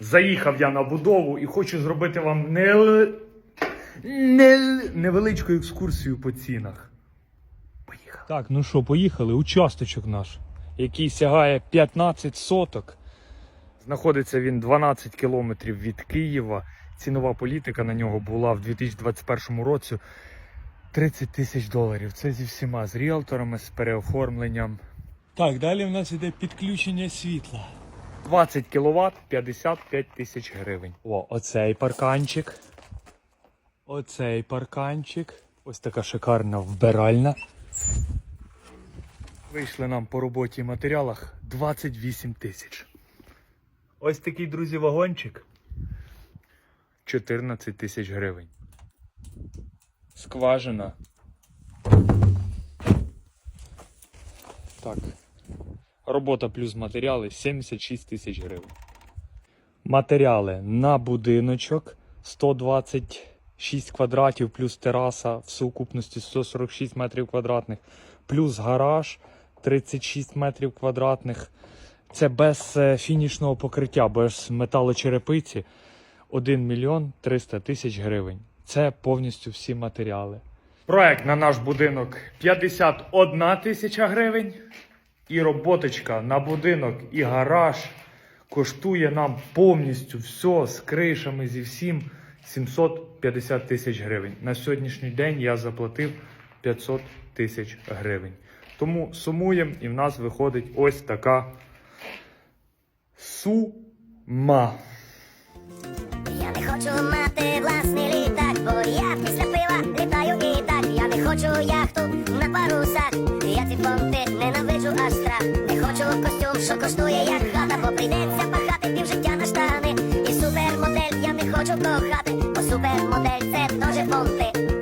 Заїхав я на будову і хочу зробити вам не... Не... невеличку екскурсію по цінах. Поїхав. Так, ну що, поїхали. Участочок наш, який сягає 15 соток. Знаходиться він 12 кілометрів від Києва. Цінова політика на нього була в 2021 році 30 тисяч доларів. Це зі всіма, з ріелторами, з переоформленням. Так, далі в нас іде підключення світла. 20 кВт 55 тисяч гривень. О, оцей парканчик. Оцей парканчик. Ось така шикарна вбиральна. Вийшли нам по роботі і матеріалах 28 тисяч. Ось такий, друзі, вагончик. 14 тисяч гривень. Скважина. Так. Робота плюс матеріали 76 тисяч гривень. Матеріали на будиночок 126 квадратів плюс тераса в сукупності 146 метрів квадратних, плюс гараж 36 метрів квадратних. Це без е, фінішного покриття, без металочерепиці 1 мільйон 300 тисяч гривень. Це повністю всі матеріали. Проект на наш будинок 51 тисяча гривень. І роботочка на будинок і гараж коштує нам повністю все з кришами, зі всім 750 тисяч гривень. На сьогоднішній день я заплатив 500 тисяч гривень. Тому сумуємо і в нас виходить ось така сума. Я не хочу мати власний літак, бо я коштує як хата, бо прийдеться пахати півжиття на штани. І супермодель я не хочу кохати, бо супермодель це тоже понти.